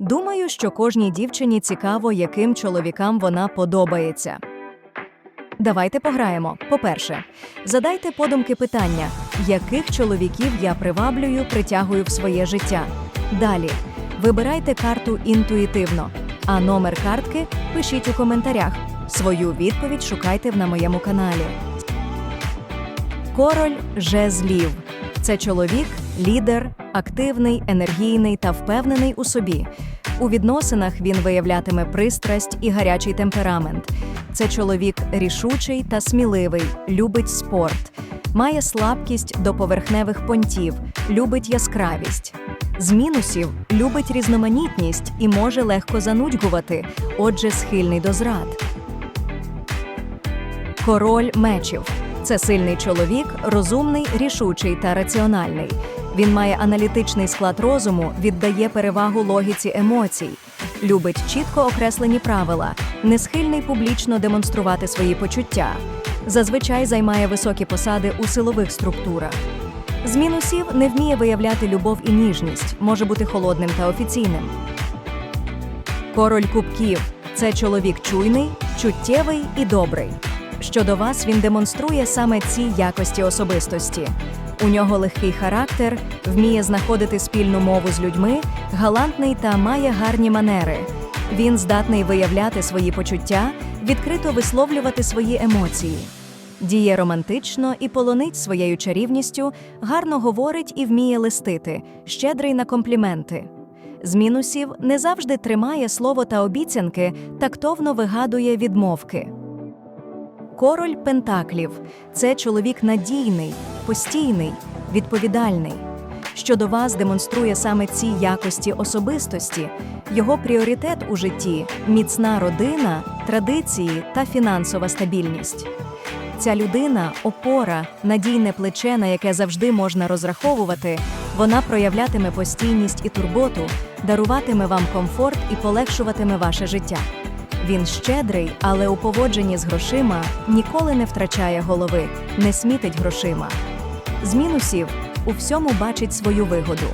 Думаю, що кожній дівчині цікаво, яким чоловікам вона подобається. Давайте пограємо. По-перше, задайте подумки питання, яких чоловіків я приваблюю, притягую в своє життя. Далі вибирайте карту інтуїтивно, а номер картки пишіть у коментарях. Свою відповідь шукайте на моєму каналі. Король жезлів це чоловік, лідер, активний, енергійний та впевнений у собі. У відносинах він виявлятиме пристрасть і гарячий темперамент. Це чоловік рішучий та сміливий, любить спорт, має слабкість до поверхневих понтів, любить яскравість. З мінусів любить різноманітність і може легко занудьгувати, отже, схильний до зрад. Король мечів це сильний чоловік, розумний, рішучий та раціональний. Він має аналітичний склад розуму, віддає перевагу логіці емоцій, любить чітко окреслені правила, не схильний публічно демонструвати свої почуття. Зазвичай займає високі посади у силових структурах. З мінусів не вміє виявляти любов і ніжність, може бути холодним та офіційним. Король кубків це чоловік чуйний, чуттєвий і добрий. Щодо вас він демонструє саме ці якості особистості. У нього легкий характер, вміє знаходити спільну мову з людьми, галантний та має гарні манери. Він здатний виявляти свої почуття, відкрито висловлювати свої емоції. Діє романтично і полонить своєю чарівністю, гарно говорить і вміє листити, щедрий на компліменти. З мінусів не завжди тримає слово та обіцянки, тактовно вигадує відмовки. Король Пентаклів це чоловік надійний, постійний, відповідальний. Щодо вас демонструє саме ці якості особистості, його пріоритет у житті міцна родина, традиції та фінансова стабільність. Ця людина опора, надійне плече, на яке завжди можна розраховувати. Вона проявлятиме постійність і турботу, даруватиме вам комфорт і полегшуватиме ваше життя. Він щедрий, але у поводженні з грошима ніколи не втрачає голови, не смітить грошима. З мінусів у всьому бачить свою вигоду.